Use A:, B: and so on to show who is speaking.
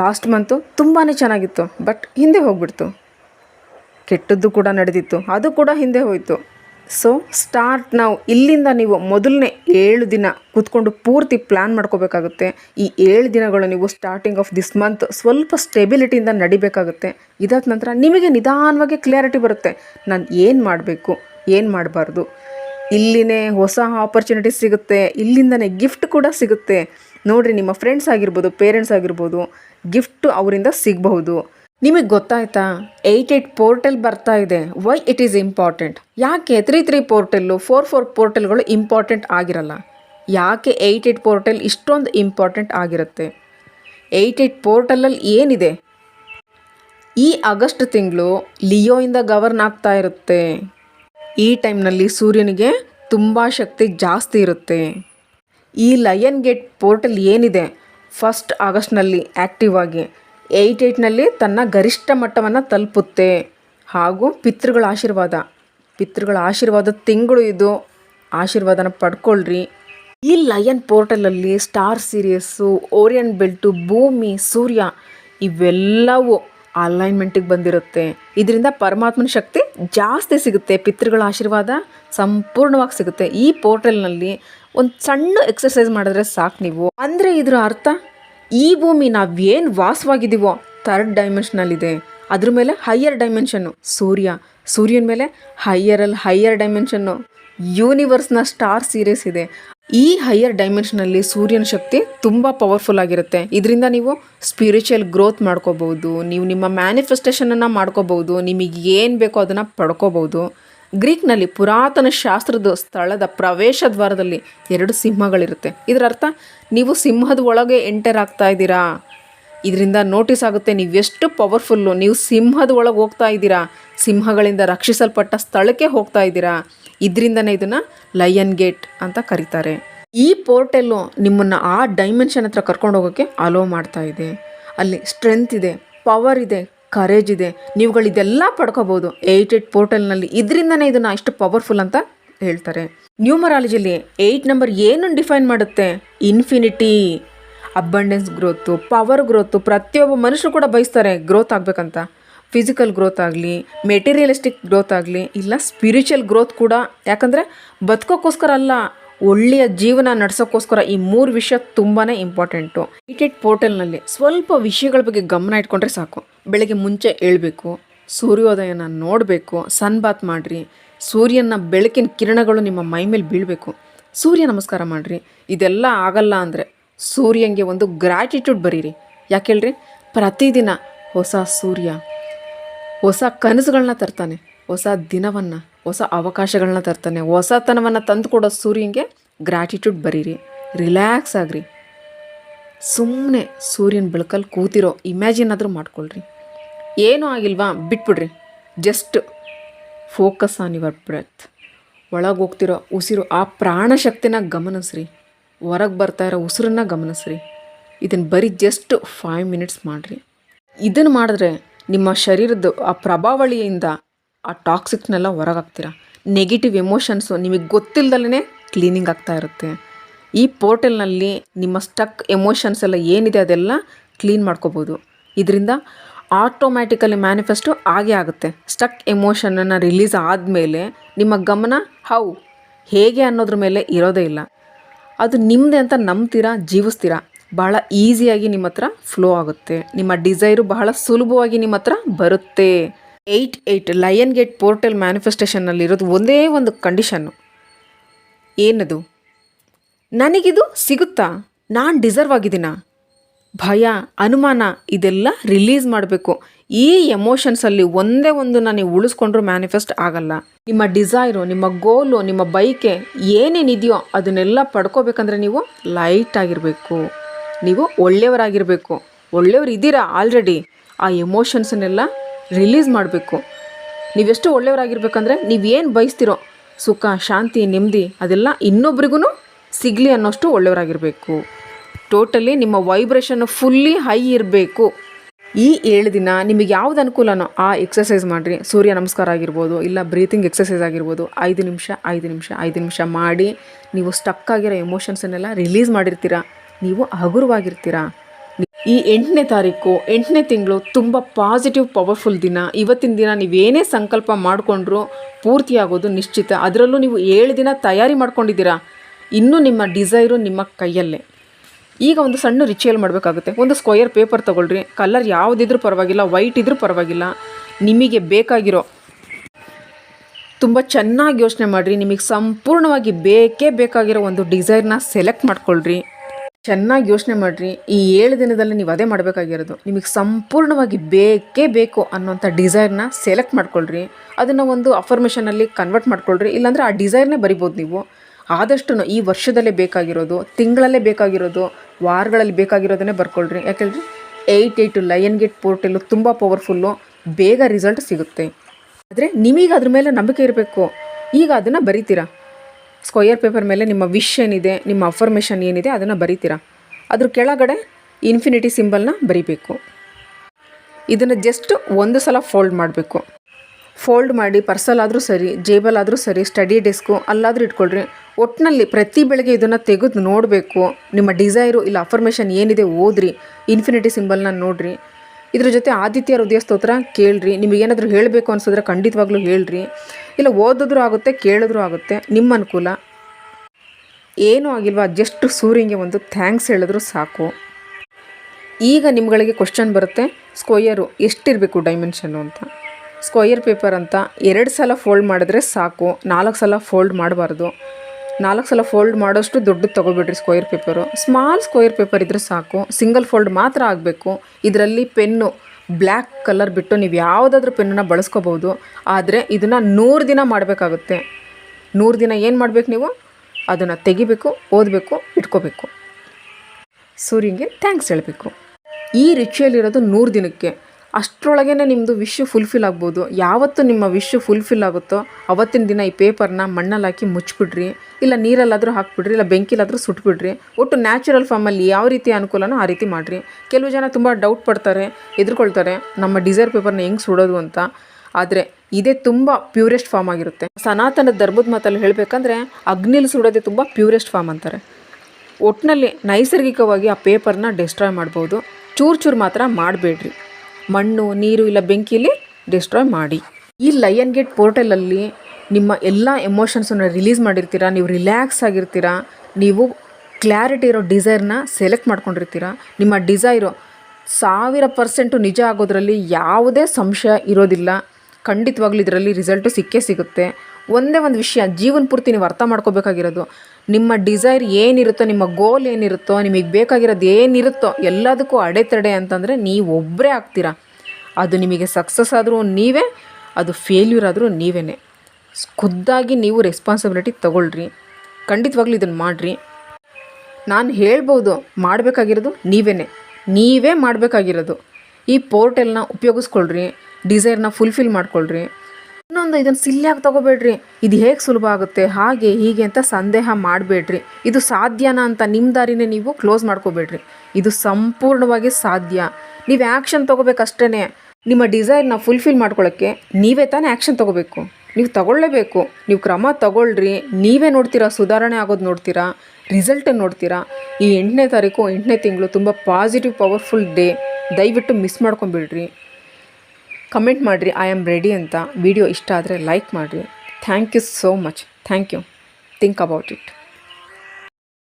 A: Last month ತುಂಬಾ ಚೆನ್ನಾಗಿತ್ತು, but ಹಿಂದೆ ಹೋಗ್ಬಿಡ್ತು. ಕೆಟ್ಟದ್ದು ಕೂಡ ನಡೆದಿತ್ತು, ಅದು ಕೂಡ ಹಿಂದೆ ಹೋಯಿತು. ಸೊ ಸ್ಟಾರ್ಟ್ ನಾವು ಇಲ್ಲಿಂದ ನೀವು ಮೊದಲನೇ ಏಳು ದಿನ ಕೂತ್ಕೊಂಡು ಪೂರ್ತಿ ಪ್ಲ್ಯಾನ್ ಮಾಡ್ಕೋಬೇಕಾಗುತ್ತೆ. ಈ ಏಳು ದಿನಗಳು ನೀವು ಸ್ಟಾರ್ಟಿಂಗ್ ಆಫ್ ದಿಸ್ ಮಂತ್ ಸ್ವಲ್ಪ ಸ್ಟೆಬಿಲಿಟಿಯಿಂದ ನಡಿಬೇಕಾಗುತ್ತೆ. ಇದಾದ ನಂತರ ನಿಮಗೆ ನಿಧಾನವಾಗಿ ಕ್ಲಿಯಾರಿಟಿ ಬರುತ್ತೆ. ನಾನು ಏನು ಮಾಡಬೇಕು, ಏನು ಮಾಡಬಾರ್ದು? ಇಲ್ಲಿನೇ ಹೊಸ ಆಪರ್ಚುನಿಟಿ ಸಿಗುತ್ತೆ, ಇಲ್ಲಿಂದನೇ ಗಿಫ್ಟ್ ಕೂಡ ಸಿಗುತ್ತೆ. ನೋಡಿರಿ, ನಿಮ್ಮ ಫ್ರೆಂಡ್ಸ್ ಆಗಿರ್ಬೋದು ಪೇರೆಂಟ್ಸ್ ಆಗಿರ್ಬೋದು ಗಿಫ್ಟು ಅವರಿಂದ ಸಿಗಬಹುದು. ನಿಮಗೆ ಗೊತ್ತಾಯ್ತಾ? ಏಯ್ಟ್ ಏಯ್ಟ್ ಪೋರ್ಟಲ್ ಬರ್ತಾ ಇದೆ. ವೈ ಇಟ್ ಈಸ್ ಇಂಪಾರ್ಟೆಂಟ್ ಯಾಕೆ three three portal four four ಪೋರ್ಟಲ್ಗಳು important ಆಗಿರಲ್ಲ? ಯಾಕೆ ಏಯ್ಟ್ ಏಯ್ಟ್ ಪೋರ್ಟಲ್ ಇಷ್ಟೊಂದು ಇಂಪಾರ್ಟೆಂಟ್ ಆಗಿರುತ್ತೆ? ಏಯ್ಟ್ ಏಯ್ಟ್ ಪೋರ್ಟಲಲ್ಲಿ ಏನಿದೆ? ಈ ಆಗಸ್ಟ್ ತಿಂಗಳು ಲಿಯೋಯಿಂದ ಗವರ್ನ್ ಆಗ್ತಾ ಇರುತ್ತೆ. ಈ ಟೈಮ್ನಲ್ಲಿ ಸೂರ್ಯನಿಗೆ ತುಂಬ ಶಕ್ತಿ ಜಾಸ್ತಿ ಇರುತ್ತೆ. ಈ ಲಯನ್ ಗೇಟ್ ಪೋರ್ಟಲ್ ಏನಿದೆ? ಫಸ್ಟ್ ಆಗಸ್ಟ್ನಲ್ಲಿ ಆ್ಯಕ್ಟಿವ್ ಆಗಿ. ಏಯ್ಟ್ ಏಯ್ಟ್ನಲ್ಲಿ ತನ್ನ ಗರಿಷ್ಠ ಮಟ್ಟವನ್ನು ತಲುಪುತ್ತೆ. ಹಾಗೂ ಪಿತೃಗಳ ಆಶೀರ್ವಾದ. ಪಿತೃಗಳ ಆಶೀರ್ವಾದ ತಿಂಗಳು ಇದು. ಆಶೀರ್ವಾದನ ಪಡ್ಕೊಳ್ರಿ. ಈ ಲಯನ್ ಪೋರ್ಟಲಲ್ಲಿ ಸ್ಟಾರ್ ಸೀರಿಯಸ್ಸು ಓರಿಯನ್ ಬೆಲ್ಟು ಭೂಮಿ, ಸೂರ್ಯ ಇವೆಲ್ಲವೂ ಅಲೈನ್ಮೆಂಟಿಗೆ ಬಂದಿರುತ್ತೆ. ಇದರಿಂದ ಪರಮಾತ್ಮನ ಶಕ್ತಿ ಜಾಸ್ತಿ ಸಿಗುತ್ತೆ. ಪಿತೃಗಳ ಆಶೀರ್ವಾದ ಸಂಪೂರ್ಣವಾಗಿ ಸಿಗುತ್ತೆ. ಈ ಪೋರ್ಟಲ್ನಲ್ಲಿ ಒಂದು ಸಣ್ಣ ಎಕ್ಸರ್ಸೈಸ್ ಮಾಡಿದ್ರೆ ಸಾಕು ನೀವು. ಅಂದರೆ ಇದರ ಅರ್ಥ? ಈ ಭೂಮಿ ನಾವೇನು ವಾಸವಾಗಿದ್ದೀವೋ ಥರ್ಡ್ ಡೈಮೆನ್ಷನಲ್ಲಿದೆ ಅದ್ರ ಮೇಲೆ ಹೈಯರ್ ಡೈಮೆನ್ಷನ್ನು ಸೂರ್ಯ. ಸೂರ್ಯನ ಮೇಲೆ ಹೈಯರಲ್ಲಿ ಹೈಯರ್ ಡೈಮೆನ್ಷನ್ನು ಯೂನಿವರ್ಸ್ನ ಸ್ಟಾರ್ ಸೀರೀಸ್ ಇದೆ. ಈ ಹೈಯರ್ ಡೈಮೆನ್ಷನಲ್ಲಿ ಸೂರ್ಯನ ಶಕ್ತಿ ತುಂಬ ಪವರ್ಫುಲ್ ಆಗಿರುತ್ತೆ. ಇದರಿಂದ ನೀವು ಸ್ಪಿರಿಚುವಲ್ ಗ್ರೋತ್ ಮಾಡ್ಕೋಬಹುದು. ನೀವು ನಿಮ್ಮ ಮ್ಯಾನಿಫೆಸ್ಟೇಷನನ್ನು ಮಾಡ್ಕೋಬಹುದು. ನಿಮಗೆ ಏನು ಬೇಕೋ ಅದನ್ನು ಪಡ್ಕೋಬೋದು ಗ್ರೀಕ್ನಲ್ಲಿ ಪುರಾತನ ಶಾಸ್ತ್ರದ ಸ್ಥಳದ ಪ್ರವೇಶ ದ್ವಾರದಲ್ಲಿ ಎರಡು ಸಿಂಹಗಳಿರುತ್ತೆ. ಇದರ ಅರ್ಥ ನೀವು ಸಿಂಹದ ಒಳಗೆ ಎಂಟರ್ ಆಗ್ತಾ ಇದ್ದೀರಾ? ಇದರಿಂದ ನೋಟಿಸ್ ಆಗುತ್ತೆ, ನೀವೆಷ್ಟು ಪವರ್ಫುಲ್ಲು, ನೀವು ಸಿಂಹದ ಒಳಗೆ ಹೋಗ್ತಾ ಇದ್ದೀರಾ? ಸಿಂಹಗಳಿಂದ ರಕ್ಷಿಸಲ್ಪಟ್ಟ ಸ್ಥಳಕ್ಕೆ ಹೋಗ್ತಾ ಇದ್ದೀರಾ? ಇದರಿಂದನೇ ಇದನ್ನು ಲಯನ್ ಗೇಟ್ ಅಂತ ಕರೀತಾರೆ. ಈ ಪೋರ್ಟೆಲ್ಲು ನಿಮ್ಮನ್ನು ಆ ಡೈಮೆನ್ಷನ್ ಹತ್ರ ಕರ್ಕೊಂಡು ಹೋಗೋಕ್ಕೆ ಅಲೋ ಮಾಡ್ತಾ ಇದೆ. ಅಲ್ಲಿ ಸ್ಟ್ರೆಂತ್ ಇದೆ, ಪವರ್ ಇದೆ ಕರೇಜ್ ಇದೆ. ನೀವುಗಳು ಇದೆಲ್ಲ ಪಡ್ಕೋಬೋದು ಏಯ್ಟ್ ಏಟ್ ಪೋರ್ಟಲ್ನಲ್ಲಿ ಇದರಿಂದನೇ ಇದನ್ನು ಇಷ್ಟು ಪವರ್ಫುಲ್ ಅಂತ ಹೇಳ್ತಾರೆ. ನ್ಯೂಮರಾಲಜಿಲಿ ಏಯ್ಟ್ ನಂಬರ್ ಏನನ್ನು ಡಿಫೈನ್ ಮಾಡುತ್ತೆ? Infinity abundance growth power growth ಪ್ರತಿಯೊಬ್ಬ ಮನುಷ್ಯರು ಕೂಡ ಬಯಸ್ತಾರೆ ಗ್ರೋತ್ ಆಗಬೇಕಂತ. ಫಿಸಿಕಲ್ ಗ್ರೋತ್ ಆಗಲಿ ಮೆಟೀರಿಯಲಿಸ್ಟಿಕ್ ಗ್ರೋತ್ ಆಗಲಿ, ಇಲ್ಲ ಸ್ಪಿರಿಚುವಲ್ ಗ್ರೋತ್ ಕೂಡ. ಯಾಕಂದರೆ ಬದುಕೋಕ್ಕೋಸ್ಕರ ಅಲ್ಲ ಒಳ್ಳೆಯ ಜೀವನ ನಡೆಸೋಕ್ಕೋಸ್ಕರ ಈ ಮೂರು ವಿಷಯ ತುಂಬಾ ಇಂಪಾರ್ಟೆಂಟು ಟಿಕೆಟ್ ಪೋರ್ಟಲ್ನಲ್ಲಿ ಸ್ವಲ್ಪ ವಿಷಯಗಳ ಬಗ್ಗೆ ಗಮನ ಇಟ್ಕೊಂಡ್ರೆ ಸಾಕು. ಬೆಳಗ್ಗೆ ಮುಂಚೆ ಏಳಬೇಕು, ಸೂರ್ಯೋದಯನ ನೋಡಬೇಕು ಸನ್ ಬಾತ್ ಮಾಡಿರಿ, ಸೂರ್ಯನ ಬೆಳಕಿನ ಕಿರಣಗಳು ನಿಮ್ಮ ಮೈ ಮೇಲೆ ಬೀಳಬೇಕು. ಸೂರ್ಯ ನಮಸ್ಕಾರ ಮಾಡಿರಿ. ಇದೆಲ್ಲ ಆಗಲ್ಲ ಅಂದರೆ ಸೂರ್ಯನಿಗೆ ಒಂದು ಗ್ರ್ಯಾಟಿಟ್ಯೂಡ್ ಬರೀರಿ. ಯಾಕೆ ಹೇಳ್ರಿ? ಪ್ರತಿದಿನ ಹೊಸ ಸೂರ್ಯ, ಹೊಸ ಕನಸುಗಳನ್ನ ತರ್ತಾನೆ. ಹೊಸ ದಿನವನ್ನು, ಹೊಸ ಅವಕಾಶಗಳನ್ನ ತರ್ತಾನೆ. ಹೊಸತನವನ್ನು ತಂದು ಕೊಡೋ ಸೂರ್ಯನಿಗೆ ಗ್ರ್ಯಾಟಿಟ್ಯೂಡ್ ಬರೀರಿ. ರಿಲ್ಯಾಕ್ಸ್ ಆಗ್ರಿ. ಸುಮ್ಮನೆ ಸೂರ್ಯನ ಬೆಳಕಲ್ಲಿ ಕೂತಿರೋ ಇಮ್ಯಾಜಿನ್ ಆದರೂ ಮಾಡ್ಕೊಳ್ರಿ. ಏನೂ ಆಗಿಲ್ವಾ, ಬಿಟ್ಬಿಡ್ರಿ. Just focus on your breath ಒಳಗೆ ಹೋಗ್ತಿರೋ ಉಸಿರು ಆ ಪ್ರಾಣಶಕ್ತಿನ ಗಮನಿಸ್ರಿ. ಹೊರಗೆ ಬರ್ತಾ ಇರೋ ಉಸಿರನ್ನ ಗಮನಿಸ್ರಿ. ಇದನ್ನು ಬರೀ ಜಸ್ಟ್ ಫೈವ್ ಮಿನಿಟ್ಸ್ ಮಾಡಿರಿ. ಇದನ್ನು ಮಾಡಿದ್ರೆ ನಿಮ್ಮ ಶರೀರದ ಆ ಪ್ರಭಾವಳಿಯಿಂದ ಆ ಟಾಕ್ಸಿಕ್ನೆಲ್ಲ ಹೊರಗಾಗ್ತೀರ ನೆಗೆಟಿವ್ ಎಮೋಷನ್ಸು ನಿಮಗೆ ಗೊತ್ತಿಲ್ಲದಲ್ಲೇ ಕ್ಲೀನಿಂಗ್ ಆಗ್ತಾ ಇರುತ್ತೆ. ಈ ಪೋರ್ಟಲ್ನಲ್ಲಿ ನಿಮ್ಮ ಸ್ಟಕ್ ಎಮೋಷನ್ಸ್ ಎಲ್ಲ ಏನಿದೆ ಅದೆಲ್ಲ ಕ್ಲೀನ್ ಮಾಡ್ಕೋಬೋದು. ಇದರಿಂದ ಆಟೋಮ್ಯಾಟಿಕಲಿ ಮ್ಯಾನಿಫೆಸ್ಟು ಆಗೇ ಆಗುತ್ತೆ. ಸ್ಟಕ್ ಎಮೋಷನನ್ನು ರಿಲೀಸ್ ಆದಮೇಲೆ ನಿಮ್ಮ ಗಮನ ಹೌ ಹೇಗೆ ಅನ್ನೋದ್ರ ಮೇಲೆ ಇರೋದೇ ಇಲ್ಲ. ಅದು ನಿಮ್ಮದೇ ಅಂತ ನಂಬ್ತೀರಾ, ಜೀವಿಸ್ತೀರಾ? ಭಾಳ ಈಸಿಯಾಗಿ ನಿಮ್ಮ ಹತ್ರ ಫ್ಲೋ ಆಗುತ್ತೆ. ನಿಮ್ಮ ಡಿಸೈರು ಬಹಳ ಸುಲಭವಾಗಿ ನಿಮ್ಮ ಹತ್ರ ಬರುತ್ತೆ. Eight eight lion gate portal ಮ್ಯಾನಿಫೆಸ್ಟೇಷನ್ನಲ್ಲಿರೋದು ಒಂದೇ ಒಂದು ಕಂಡೀಷನ್ನು ಏನದು? ನನಗಿದು ಸಿಗುತ್ತಾ? ನಾನು ಡಿಸರ್ವ್ ಆಗಿದ್ದೀನಾ? ಭಯ, ಅನುಮಾನ, ಇದೆಲ್ಲ ರಿಲೀಸ್ ಮಾಡಬೇಕು. ಈ ಎಮೋಷನ್ಸಲ್ಲಿ ಒಂದೇ ಒಂದು ನಾನು ಉಳಿಸ್ಕೊಂಡ್ರೂ ಮ್ಯಾನಿಫೆಸ್ಟ್ ಆಗಲ್ಲ. ನಿಮ್ಮ ಡಿಸೈರು ನಿಮ್ಮ ಗೋಲು ನಿಮ್ಮ ಬೈಕೆ ಏನೇನಿದೆಯೋ ಅದನ್ನೆಲ್ಲ ಪಡ್ಕೋಬೇಕಂದ್ರೆ ನೀವು ಲೈಟ್ ಆಗಿರಬೇಕು. ನೀವು ಒಳ್ಳೆಯವರಾಗಿರಬೇಕು. ಒಳ್ಳೆಯವರು ಇದ್ದೀರಾ ಆಲ್ರೆಡಿ ಆ ಎಮೋಷನ್ಸನ್ನೆಲ್ಲ ರಿಲೀಸ್ ಮಾಡಬೇಕು. ನೀವೆಷ್ಟು ಒಳ್ಳೆಯವರಾಗಿರ್ಬೇಕಂದ್ರೆ ನೀವೇನು ಬಯಸ್ತಿರೋ ಸುಖ, ಶಾಂತಿ, ನೆಮ್ಮದಿ ಅದೆಲ್ಲ ಇನ್ನೊಬ್ರಿಗೂ ಸಿಗಲಿ ಅನ್ನೋಷ್ಟು ಒಳ್ಳೆಯವರಾಗಿರಬೇಕು. ಟೋಟಲಿ ನಿಮ್ಮ ವೈಬ್ರೇಷನ್ ಫುಲ್ಲಿ ಹೈ ಇರಬೇಕು. ಈ ಏಳು ದಿನ ನಿಮಗೆ ಯಾವ್ದು ಅನುಕೂಲನೋ ಆ ಎಕ್ಸಸೈಸ್ ಮಾಡಿರಿ. ಸೂರ್ಯ ನಮಸ್ಕಾರ ಆಗಿರ್ಬೋದು, ಇಲ್ಲ ಬ್ರೀತಿಂಗ್ ಎಕ್ಸಸೈಸ್ ಆಗಿರ್ಬೋದು, ಐದು ನಿಮಿಷ ಐದು ನಿಮಿಷ ಐದು ನಿಮಿಷ ಮಾಡಿ, ನೀವು ಸ್ಟಕ್ ಆಗಿರೋ ಎಮೋಷನ್ಸನ್ನೆಲ್ಲ ರಿಲೀಸ್ ಮಾಡಿರ್ತೀರ, ನೀವು ಹಗುರವಾಗಿರ್ತೀರಾ. ಈ ಎಂಟನೇ ತಾರೀಕು, ಎಂಟನೇ ತಿಂಗಳು ತುಂಬ ಪಾಸಿಟಿವ್ ಪವರ್ಫುಲ್ ದಿನ. ಇವತ್ತಿನ ದಿನ ನೀವೇನೇ ಸಂಕಲ್ಪ ಮಾಡಿಕೊಂಡ್ರೂ ಪೂರ್ತಿಯಾಗೋದು ನಿಶ್ಚಿತ. ಅದರಲ್ಲೂ ನೀವು ಏಳು ದಿನ ತಯಾರಿ ಮಾಡ್ಕೊಂಡಿದ್ದೀರಾ? ಇನ್ನೂ ನಿಮ್ಮ ಡಿಸೈರು ನಿಮ್ಮ ಕೈಯಲ್ಲೇ. ಈಗ ಒಂದು ಸಣ್ಣ ರಿಚುವಲ್ ಮಾಡಬೇಕಾಗುತ್ತೆ. ಒಂದು ಸ್ಕ್ವಯರ್ ಪೇಪರ್ ತೊಗೊಳ್ರಿ. ಕಲರ್ ಯಾವುದಿದ್ರೂ ಪರವಾಗಿಲ್ಲ ವೈಟ್ ಇದ್ರೂ ಪರವಾಗಿಲ್ಲ. ನಿಮಗೆ ಬೇಕಾಗಿರೋ ತುಂಬ ಚೆನ್ನಾಗಿ ಯೋಚನೆ ಮಾಡಿರಿ. ನಿಮಗೆ ಸಂಪೂರ್ಣವಾಗಿ ಬೇಕೇ ಬೇಕಾಗಿರೋ ಒಂದು ಡಿಸೈರ್ನ ಸೆಲೆಕ್ಟ್ ಮಾಡ್ಕೊಳ್ರಿ. ಚೆನ್ನಾಗಿ ಯೋಚನೆ ಮಾಡಿರಿ. ಈ ಏಳು ದಿನದಲ್ಲಿ ನೀವು ಅದೇ ಮಾಡಬೇಕಾಗಿರೋದು. ನಿಮಗೆ ಸಂಪೂರ್ಣವಾಗಿ ಬೇಕೇ ಬೇಕು ಅನ್ನೋಂಥ ಡಿಸೈರ್ನ ಸೆಲೆಕ್ಟ್ ಮಾಡ್ಕೊಳ್ರಿ. ಅದನ್ನು ಒಂದು ಅಫರ್ಮೇಷನಲ್ಲಿ ಕನ್ವರ್ಟ್ ಮಾಡ್ಕೊಳ್ರಿ. ಇಲ್ಲಾಂದರೆ ಆ ಡಿಸೈರ್ನೇ ಬರಿಬೋದು ನೀವು. ಆದಷ್ಟು ಈ ವರ್ಷದಲ್ಲೇ ಬೇಕಾಗಿರೋದು, ತಿಂಗಳಲ್ಲೇ ಬೇಕಾಗಿರೋದು, ವಾರಗಳಲ್ಲಿ ಬೇಕಾಗಿರೋದನ್ನೇ ಬರ್ಕೊಳ್ರಿ. ಯಾಕೆಂದ್ರೆ eight eight lion gate portal ತುಂಬ ಪವರ್ಫುಲ್ಲು ಬೇಗ ರಿಸಲ್ಟ್ ಸಿಗುತ್ತೆ. ಆದರೆ ನಿಮಗೆ ಅದ್ರ ಮೇಲೆ ನಂಬಿಕೆ ಇರಬೇಕು. ಈಗ ಅದನ್ನು ಬರಿತೀರಾ? ಸ್ಕ್ವಯರ್ ಪೇಪರ್ ಮೇಲೆ ನಿಮ್ಮ ವಿಶ್ ಏನಿದೆ, ನಿಮ್ಮ ಅಫರ್ಮೇಷನ್ ಏನಿದೆ ಅದನ್ನು ಬರಿತೀರಾ? ಅದ್ರ ಕೆಳಗಡೆ ಇನ್ಫಿನಿಟಿ ಸಿಂಬಲ್ನ ಬರಿಬೇಕು. ಇದನ್ನು ಜಸ್ಟ್ ಒಂದು ಸಲ ಫೋಲ್ಡ್ ಮಾಡಬೇಕು. ಫೋಲ್ಡ್ ಮಾಡಿ ಪರ್ಸಲ್ಲಾದರೂ ಸರಿ ಜೇಬಲ್ಲಾದರೂ ಸರಿ, ಸ್ಟಡಿ ಡೆಸ್ಕು ಅಲ್ಲಾದರೂ ಇಟ್ಕೊಳ್ರಿ. ಒಟ್ಟಿನಲ್ಲಿ ಪ್ರತಿ ಬೆಳಗ್ಗೆ ಇದನ್ನು ತೆಗೆದು ನೋಡಬೇಕು. ನಿಮ್ಮ ಡಿಸೈರು ಇಲ್ಲ ಅಫರ್ಮೇಷನ್ ಏನಿದೆ ಓದ್ರಿ. ಇನ್ಫಿನಿಟಿ ಸಿಂಬಲ್ನ ನೋಡಿರಿ. ಇದ್ರ ಜೊತೆ ಆದಿತ್ಯ ಹೃದಯ ಸ್ತೋತ್ರ ಕೇಳ್ರಿ. ನಿಮಗೇನಾದರೂ ಹೇಳಬೇಕು ಅನ್ಸಿದ್ರೆ ಖಂಡಿತವಾಗ್ಲೂ ಹೇಳ್ರಿ. ಇಲ್ಲ, ಓದಿದ್ರೂ ಆಗುತ್ತೆ, ಕೇಳಿದ್ರೂ ಆಗುತ್ತೆ. ನಿಮ್ಮ ಅನುಕೂಲ. ಏನೂ ಆಗಿಲ್ವಾ ಜಸ್ಟ್ ಸೂರ್ಯಂಗೆ ಒಂದು ಥ್ಯಾಂಕ್ಸ್ ಹೇಳಿದ್ರು ಸಾಕು. ಈಗ ನಿಮ್ಗಳಿಗೆ ಕ್ವಶನ್ ಬರುತ್ತೆ ಸ್ಕ್ವಯರು ಎಷ್ಟಿರಬೇಕು ಡೈಮೆನ್ಷನ್ನು ಅಂತ? ಸ್ಕ್ವಯರ್ ಪೇಪರ್ ಅಂತ ಎರಡು ಸಲ ಫೋಲ್ಡ್ ಮಾಡಿದ್ರೆ ಸಾಕು, ನಾಲ್ಕು ಸಲ ಫೋಲ್ಡ್ ಮಾಡಬಾರ್ದು. ನಾಲ್ಕು ಸಲ ಫೋಲ್ಡ್ ಮಾಡೋಷ್ಟು ದೊಡ್ಡದು ತೊಗೊಬಿಡ್ರಿ square paper. Small square paper ಇದ್ದರೆ ಸಾಕು. ಸಿಂಗಲ್ ಫೋಲ್ಡ್ ಮಾತ್ರ ಆಗಬೇಕು. ಇದರಲ್ಲಿ ಪೆನ್ನು, ಬ್ಲ್ಯಾಕ್ ಕಲರ್ ಬಿಟ್ಟು ನೀವು ಯಾವುದಾದ್ರೂ ಪೆನ್ನನ್ನು ಬಳಸ್ಕೋಬೋದು. ಆದರೆ ಇದನ್ನು ನೂರು ದಿನ ಮಾಡಬೇಕಾಗುತ್ತೆ. ನೂರು ದಿನ ಏನು ಮಾಡಬೇಕು ನೀವು? ಅದನ್ನು ತೆಗಿಬೇಕು, ಓದಬೇಕು, ಇಟ್ಕೋಬೇಕು. ಸೂರ್ಯನಿಗೆ ಥ್ಯಾಂಕ್ಸ್ ಹೇಳಬೇಕು. ಈ ರಿಚುವಲ್ ಇರೋದು ನೂರು ದಿನಕ್ಕೆ. ಅಷ್ಟರೊಳಗೇ ನಿಮ್ಮದು ವಿಶ್ ಫುಲ್ಫಿಲ್ ಆಗ್ಬೋದು. ಯಾವತ್ತು ನಿಮ್ಮ ವಿಶ್ ಫುಲ್ಫಿಲ್ ಆಗುತ್ತೋ ಅವತ್ತಿನ ದಿನ ಈ ಪೇಪರ್ನ ಮಣ್ಣಲ್ಲಿ ಹಾಕಿ ಮುಚ್ಚಿಬಿಡ್ರಿ ಇಲ್ಲ ನೀರಲ್ಲಾದರೂ ಹಾಕ್ಬಿಡ್ರಿ, ಇಲ್ಲ ಬೆಂಕಿಲಾದರೂ ಸುಟ್ಬಿಡ್ರಿ. ಒಟ್ಟು ನ್ಯಾಚುರಲ್ ಫಾರ್ಮಲ್ಲಿ ಯಾವ ರೀತಿ ಅನುಕೂಲನೋ ಆ ರೀತಿ ಮಾಡಿರಿ. ಕೆಲವು ಜನ ತುಂಬ ಡೌಟ್ ಪಡ್ತಾರೆ, ಎದುರ್ಕೊಳ್ತಾರೆ, ನಮ್ಮ ಡಿಸೈರ್ ಪೇಪರ್ನ ಹೆಂಗೆ ಸುಡೋದು ಅಂತ. ಆದರೆ ಇದೇ ತುಂಬ ಪ್ಯೂರೆಸ್ಟ್ ಫಾರ್ಮ್ ಆಗಿರುತ್ತೆ. ಸನಾತನ ಧರ್ಮದ ಮಾತಲ್ಲಿ ಹೇಳಬೇಕಂದ್ರೆ ಅಗ್ನಿಲಿ ಸುಡೋದೇ ತುಂಬ ಪ್ಯೂರೆಸ್ಟ್ ಫಾರ್ಮ್ ಅಂತಾರೆ. ಒಟ್ಟಿನಲ್ಲಿ ನೈಸರ್ಗಿಕವಾಗಿ ಆ ಪೇಪರ್ನ ಡಿಸ್ಟ್ರಾಯ್ ಮಾಡ್ಬೋದು. ಚೂರು ಚೂರು ಮಾತ್ರ ಮಾಡಬೇಡ್ರಿ. ಮಣ್ಣು, ನೀರು ಇಲ್ಲ ಬೆಂಕಿಲಿ ಡಿಸ್ಟ್ರಾಯ್ ಮಾಡಿ. ಈ ಲಯನ್ ಗೇಟ್ ಪೋರ್ಟಲಲ್ಲಿ ನಿಮ್ಮ ಎಲ್ಲ ಎಮೋಷನ್ಸನ್ನು ರಿಲೀಸ್ ಮಾಡಿರ್ತೀರಾ, ನೀವು ರಿಲ್ಯಾಕ್ಸ್ ಆಗಿರ್ತೀರಾ, ನೀವು ಕ್ಲಾರಿಟಿ ಇರೋ ಡಿಸೈರ್ನ ಸೆಲೆಕ್ಟ್ ಮಾಡ್ಕೊಂಡಿರ್ತೀರ, ನಿಮ್ಮ ಡಿಸೈರು ಸಾವಿರ ಪರ್ಸೆಂಟು ನಿಜ ಆಗೋದ್ರಲ್ಲಿ ಯಾವುದೇ ಸಂಶಯ ಇರೋದಿಲ್ಲ. ಖಂಡಿತವಾಗ್ಲೂ ಇದರಲ್ಲಿ ರಿಸಲ್ಟು ಸಿಕ್ಕೇ ಸಿಗುತ್ತೆ. ಒಂದೇ ಒಂದು ವಿಷಯ, ಜೀವನ ಪೂರ್ತಿ ನೀವು ಅರ್ಥ ಮಾಡ್ಕೋಬೇಕಾಗಿರೋದು. ನಿಮ್ಮ ಡಿಸೈರ್ ಏನಿರುತ್ತೋ, ನಿಮ್ಮ ಗೋಲ್ ಏನಿರುತ್ತೋ, ನಿಮಗೆ ಬೇಕಾಗಿರೋದು ಏನಿರುತ್ತೋ ಎಲ್ಲದಕ್ಕೂ ಅಡೆತಡೆ ಅಂತಂದರೆ ನೀವು ಒಬ್ಬರೇ ಆಗ್ತೀರಾ. ಅದು ನಿಮಗೆ ಸಕ್ಸಸ್ ಆದರೂ ನೀವೇ, ಅದು ಫೇಲ್ಯೂರ್ ಆದರೂ ನೀವೇ ಖುದ್ದಾಗಿ ನೀವು ರೆಸ್ಪಾನ್ಸಿಬಿಲಿಟಿ ತೊಗೊಳ್ರಿ. ಖಂಡಿತವಾಗ್ಲೂ ಇದನ್ನು ಮಾಡಿರಿ. ನಾನು ಹೇಳ್ಬೋದು, ಮಾಡಬೇಕಾಗಿರೋದು ನೀವೇ ನೀವೇ ಮಾಡಬೇಕಾಗಿರೋದು. ಈ ಪೋರ್ಟಲ್ನ ಉಪಯೋಗಿಸ್ಕೊಳ್ರಿ ಡಿಸೈರ್ನ ಫುಲ್ಫಿಲ್ ಮಾಡ್ಕೊಳ್ರಿ. ಇನ್ನೊಂದು ಇದನ್ನು ಸಿಲ್ಲಿಯಾಗಿ ತಗೋಬೇಡ್ರಿ. ಇದು ಹೇಗೆ ಸುಲಭ ಆಗುತ್ತೆ? ಹಾಗೆ ಹೀಗೆ ಅಂತ ಸಂದೇಹ ಮಾಡಬೇಡ್ರಿ. ಇದು ಸಾಧ್ಯನಾ ಅಂತ ನಿಮ್ಮ ದಾರಿನೇ ನೀವು ಕ್ಲೋಸ್ ಮಾಡ್ಕೋಬೇಡ್ರಿ. ಇದು ಸಂಪೂರ್ಣವಾಗಿ ಸಾಧ್ಯ. ನೀವು ಆ್ಯಕ್ಷನ್ ತೊಗೋಬೇಕಷ್ಟೇ ನಿಮ್ಮ ಡಿಸೈರ್ನ ಫುಲ್ಫಿಲ್ ಮಾಡ್ಕೊಳ್ಳೋಕ್ಕೆ ನೀವೇ ತಾನೇ ಆ್ಯಕ್ಷನ್ ತೊಗೋಬೇಕು. ನೀವು ತಗೊಳ್ಳೇಬೇಕು. ನೀವು ಕ್ರಮ ತಗೊಳ್ರಿ. ನೀವೇ ನೋಡ್ತೀರಾ, ಸುಧಾರಣೆ ಆಗೋದು ನೋಡ್ತೀರಾ, ರಿಸಲ್ಟ್ ನೋಡ್ತೀರಾ? ಈ ಎಂಟನೇ ತಾರೀಕು, ಎಂಟನೇ ತಿಂಗಳು ತುಂಬ ಪಾಸಿಟಿವ್, ಪವರ್ಫುಲ್ ಡೇ. ದಯವಿಟ್ಟು ಮಿಸ್ ಮಾಡ್ಕೊಂಬಿಡ್ರಿ ಕಮೆಂಟ್ ಮಾಡಿರಿ ಐ ಆಮ್ ರೆಡಿ ಅಂತ. ವಿಡಿಯೋ ಇಷ್ಟ ಆದರೆ ಲೈಕ್ ಮಾಡಿರಿ. Thank you so much thank you think about it